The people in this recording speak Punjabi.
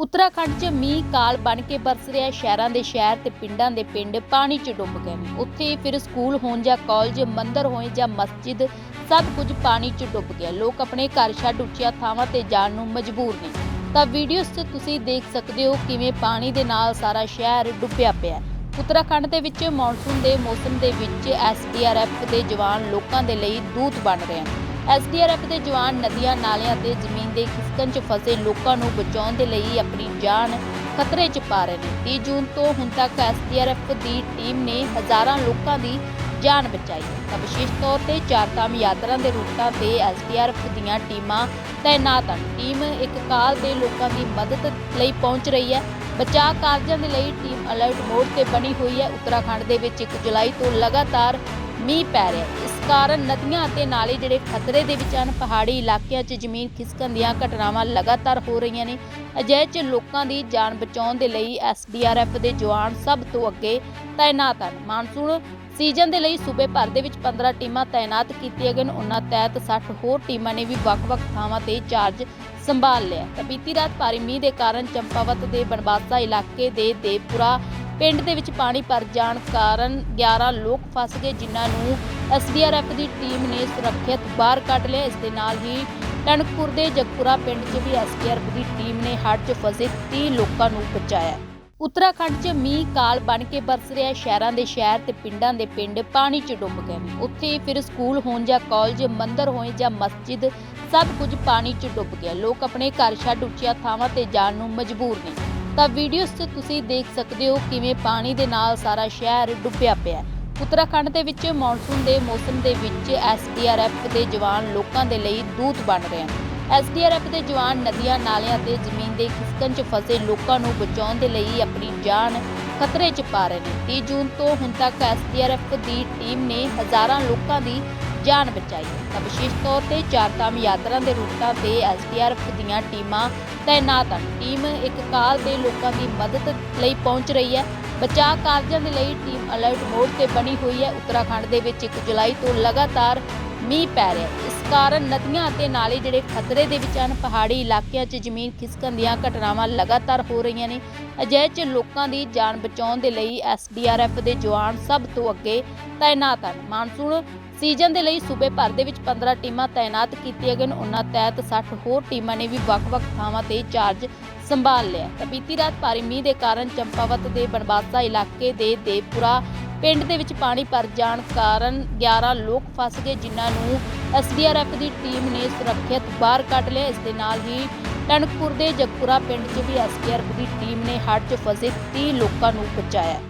ਉੱਤਰਾਖੰਡ 'ਚ ਮੀਂਹ ਕਾਲ ਬਣ ਕੇ ਬਰਸ ਰਿਹਾ ਸ਼ਹਿਰਾਂ ਦੇ ਸ਼ਹਿਰ ਤੇ ਪਿੰਡਾਂ ਦੇ ਪਿੰਡ ਪਾਣੀ 'ਚ ਡੁੱਬ ਗਏ ਨੇ। ਉੱਥੇ ਫਿਰ ਸਕੂਲ ਹੋਣ ਜਾਂ ਕਾਲਜ, ਮੰਦਰ ਹੋਏ ਜਾਂ ਮਸਜਿਦ, ਸਭ ਕੁਝ ਪਾਣੀ 'ਚ ਡੁੱਬ ਗਿਆ। ਲੋਕ ਆਪਣੇ ਘਰ ਛੱਡ ਉੱਚੀਆਂ ਥਾਵਾਂ ਤੇ ਜਾਣ ਨੂੰ ਮਜਬੂਰ ਨੇ। ਤਾਂ ਵੀਡੀਓਜ਼ 'ਚ ਤੁਸੀਂ ਦੇਖ ਸਕਦੇ ਹੋ ਕਿਵੇਂ ਪਾਣੀ ਦੇ ਨਾਲ ਸਾਰਾ ਸ਼ਹਿਰ ਡੁੱਬਿਆ ਪਿਆ ਹੈ। ਉੱਤਰਾਖੰਡ ਦੇ ਵਿੱਚ ਮੌਨਸੂਨ ਦੇ ਮੌਸਮ ਦੇ ਵਿੱਚ ਐਸਡੀਆਰਐਫ ਦੇ ਜਵਾਨ ਲੋਕਾਂ ਦੇ ਲਈ ਦੂਤ ਬਣ ਰਹੇ ਹਨ। ਐਸਡੀਆਰਐਫ ਦੇ ਜਵਾਨ ਨਦੀਆਂ, ਨਾਲਿਆਂ ਤੇ ਜ਼ਮੀਨ ਦੇ ਖਿਸਕਣ 'ਚ ਫਸੇ ਲੋਕਾਂ ਨੂੰ ਬਚਾਉਣ ਦੇ ਲਈ ਆਪਣੀ ਜਾਨ ਖਤਰੇ 'ਚ ਪਾ ਰਹੇ ਨੇ। 30 ਜੂਨ ਤੋਂ ਹੁਣ ਤੱਕ ਐਸਡੀਆਰਐਫ ਦੀ ਟੀਮ ਨੇ ਹਜ਼ਾਰਾਂ ਲੋਕਾਂ ਦੀ ਜਾਨ ਬਚਾਈ ਤਾਂ ਵਿਸ਼ੇਸ਼ ਤੌਰ ਤੇ ਚਾਰਧਾਮ ਯਾਤਰਾ ਦੇ ਰੂਟਾਂ ਤੇ ਐਸਡੀਆਰਐਫ ਦੀਆਂ ਟੀਮਾਂ ਤਾਇਨਾਤ ਹਨ। ਟੀਮ ਇੱਕ ਕਾਲ ਤੇ ਲੋਕਾਂ ਦੀ ਮਦਦ ਲਈ ਪਹੁੰਚ ਰਹੀ ਹੈ। ਬਚਾਅ ਕਾਰਜਾਂ ਦੇ ਲਈ ਟੀਮ ਅਲਰਟ ਮੋਡ ਤੇ ਬਣੀ ਹੋਈ ਹੈ। ਉੱਤਰਾਖੰਡ ਦੇ ਵਿੱਚ 1 ਜੁਲਾਈ ਤੋਂ ਲਗਾਤਾਰ ਮੀਂਹ ਪੈ ਰਿਹਾ ਹੈ। ਇਸ ਕਾਰਨ ਨਦੀਆਂ ਅਤੇ ਨਾਲੇ ਜਿਹੜੇ ਖਤਰੇ ਦੇ ਵਿੱਚ ਹਨ, ਪਹਾੜੀ ਇਲਾਕਿਆਂ 'ਚ ਜ਼ਮੀਨ ਖਿਸਕਣ ਦੀਆਂ ਘਟਨਾਵਾਂ ਲਗਾਤਾਰ ਹੋ ਰਹੀਆਂ ਨੇ। ਅਜਿਹੇ 'ਚ ਲੋਕਾਂ ਦੀ ਜਾਨ ਬਚਾਉਣ ਦੇ ਲਈ ਐਸਡੀਆਰਐਫ ਦੇ ਜਵਾਨ ਸਭ ਤੋਂ ਅੱਗੇ ਤਾਇਨਾਤ ਹਨ। ਮਾਨਸੂਨ ਸੀਜ਼ਨ ਦੇ ਲਈ ਸੂਬੇ ਭਰ ਦੇ ਵਿੱਚ 15 ਟੀਮਾਂ ਤਾਇਨਾਤ ਕੀਤੀਆਂ ਗਈਆਂ ਨੇ। ਉਹਨਾਂ ਤਹਿਤ 60 ਹੋਰ ਟੀਮਾਂ ਨੇ ਵੀ ਵੱਖ-ਵੱਖ ਥਾਵਾਂ ਤੇ ਚਾਰਜ ਸੰਭਾਲ ਲਿਆ ਤਾਂ ਬੀਤੀ ਰਾਤ ਭਾਰੀ ਮੀਂਹ ਦੇ ਕਾਰਨ ਚੰਪਾਵਤ ਦੇ ਬਨਬਾਸਾ ਇਲਾਕੇ ਦੇ ਦੇਵਪੁਰਾ ਪਿੰਡ ਦੇ ਵਿੱਚ ਪਾਣੀ ਭਰ ਜਾਣ ਕਾਰਨ 11 ਲੋਕ ਫਸ ਗਏ, ਜਿਨ੍ਹਾਂ ਨੂੰ ਐਸਡੀਆਰਐਫ ਦੀ ਟੀਮ ਨੇ ਸੁਰੱਖਿਅਤ ਬਾਹਰ ਕੱਢ ਲਿਆ। ਇਸ ਦੇ ਨਾਲ ਹੀ ਟਣਕਪੁਰ ਦੇ ਜਗਪੁਰਾ ਪਿੰਡ 'ਚ ਵੀ ਐਸਡੀਆਰਐਫ ਦੀ ਟੀਮ ਨੇ ਹੜ੍ਹ 'ਚ ਫਸੇ 30 ਲੋਕਾਂ ਨੂੰ ਬਚਾਇਆ। ਉੱਤਰਾਖੰਡ 'ਚ ਮੀਂਹ ਕਾਲ ਬਣ ਕੇ ਬਰਸ ਰਿਹਾ। ਸ਼ਹਿਰਾਂ ਦੇ ਸ਼ਹਿਰ ਤੇ ਪਿੰਡਾਂ ਦੇ ਪਿੰਡ ਪਾਣੀ 'ਚ ਡੁੱਬ ਗਏ। ਉੱਥੇ ਫਿਰ ਸਕੂਲ ਹੋਣ ਜਾਂ ਕਾਲਜ, ਮੰਦਰ ਹੋਏ ਜਾਂ ਮਸਜਿਦ, ਸਭ ਕੁਝ ਪਾਣੀ 'ਚ ਡੁੱਬ ਗਿਆ। ਲੋਕ ਆਪਣੇ ਘਰ ਛੱਡ ਉੱਚੀਆਂ ਥਾਵਾਂ ਤੇ ਜਾਣ ਨੂੰ ਮਜਬੂਰ ਨੇ। ਤਾਂ ਵੀਡੀਓਜ਼ 'ਚ ਤੁਸੀਂ ਦੇਖ ਸਕਦੇ ਹੋ ਕਿਵੇਂ ਪਾਣੀ ਦੇ ਨਾਲ ਸਾਰਾ ਸ਼ਹਿਰ ਡੁੱਬਿਆ ਪਿਆ ਹੈ। ਉੱਤਰਾਖੰਡ ਦੇ ਵਿੱਚ ਮੌਨਸੂਨ ਦੇ ਮੌਸਮ ਦੇ ਵਿੱਚ ਐਸਡੀਆਰਐਫ ਦੇ ਜਵਾਨ ਲੋਕਾਂ ਦੇ ਲਈ ਦੂਤ ਬਣ ਰਹੇ ਹਨ ਐਸਡੀਆਰਐਫ ਦੇ ਜਵਾਨ ਨਦੀਆਂ, ਨਾਲਿਆਂ ਤੇ ਜ਼ਮੀਨ ਦੇ ਖਿਸਕਣ 'ਚ ਫਸੇ ਲੋਕਾਂ ਨੂੰ ਬਚਾਉਣ ਦੇ ਲਈ ਆਪਣੀ ਜਾਨ ਖਤਰੇ 'ਚ ਪਾ ਰਹੇ ਨੇ 30 ਜੂਨ ਤੋਂ ਹੁਣ ਤੱਕ ਐਸਡੀਆਰਐਫ ਦੀ ਟੀਮ ਨੇ ਹਜ਼ਾਰਾਂ ਲੋਕਾਂ ਦੀ ਜਾਨ ਬਚਾਈ। ਤਾਂ ਵਿਸ਼ੇਸ਼ ਤੌਰ ਤੇ ਚਾਰਧਾਮ ਯਾਤਰਾ ਦੇ ਰੂਟਾਂ ਤੇ ਐਸਡੀਆਰਐਫ ਦੀਆਂ ਟੀਮਾਂ ਤਾਇਨਾਤ ਹਨ। ਟੀਮ ਇੱਕ ਕਾਲ ਤੇ ਲੋਕਾਂ ਦੀ ਮਦਦ ਲਈ ਪਹੁੰਚ ਰਹੀ ਹੈ। ਬਚਾਅ ਕਾਰਜਾਂ ਦੇ ਲਈ ਟੀਮ ਅਲਰਟ ਮੋਡ ਤੇ ਬਣੀ ਹੋਈ ਹੈ। ਉੱਤਰਾਖੰਡ ਦੇ ਵਿੱਚ 1 ਜੁਲਾਈ ਤੋਂ ਲਗਾਤਾਰ ਮੀਂਹ ਪੈ ਰਿਹਾ ਇਸ ਕਾਰਨ ਨਦੀਆਂ ਅਤੇ ਨਾਲੇ ਜਿਹੜੇ ਖਤਰੇ ਦੇ ਵਿੱਚ ਹਨ, ਪਹਾੜੀ ਇਲਾਕਿਆਂ 'ਚ ਜ਼ਮੀਨ ਖਿਸਕਣ ਦੀਆਂ ਘਟਨਾਵਾਂ ਲਗਾਤਾਰ ਹੋ ਰਹੀਆਂ ਨੇ। ਅਜਿਹੇ 'ਚ ਲੋਕਾਂ ਦੀ ਜਾਨ ਬਚਾਉਣ ਦੇ ਲਈ ਐਸਡੀਆਰਐਫ ਦੇ ਜਵਾਨ ਸਭ ਤੋਂ ਅੱਗੇ ਤਾਇਨਾਤ ਹਨ। ਮਾਨਸੂਨ ਸੀਜ਼ਨ ਦੇ ਲਈ ਸੂਬੇ ਭਰ ਦੇ ਵਿੱਚ 15 ਟੀਮਾਂ ਤਾਇਨਾਤ ਕੀਤੀਆਂ ਗਈਆਂ ਉਹਨਾਂ ਤਹਿਤ 60 ਹੋਰ ਟੀਮਾਂ ਨੇ ਵੀ ਵੱਖ-ਵੱਖ ਥਾਵਾਂ ਤੇ ਚਾਰਜ ਸੰਭਾਲ ਲਿਆ ਤਾਂ ਬੀਤੀ ਰਾਤ ਭਾਰੀ ਮੀਂਹ ਦੇ ਕਾਰਨ ਚੰਪਾਵਤ ਦੇ ਬਨਬਾਸਾ ਇਲਾਕੇ ਦੇ ਦੇਵਪੁਰਾ ਪਿੰਡ ਦੇ ਵਿੱਚ ਪਾਣੀ ਭਰ ਜਾਣ ਕਾਰਨ 11 ਲੋਕ ਫਸ ਗਏ, ਜਿਨ੍ਹਾਂ ਨੂੰ ਐਸਡੀਆਰਐਫ ਦੀ ਟੀਮ ਨੇ ਸੁਰੱਖਿਅਤ ਬਾਹਰ ਕੱਢ ਲਿਆ। ਇਸ ਦੇ ਨਾਲ ਹੀ ਟਣਕਪੁਰ ਦੇ ਜਗਪੁਰਾ ਪਿੰਡ 'ਚ ਵੀ ਐਸਡੀਆਰਐਫ ਦੀ ਟੀਮ ਨੇ ਹੜ੍ਹ 'ਚ ਫਸੇ 30 ਲੋਕਾਂ ਨੂੰ ਬਚਾਇਆ।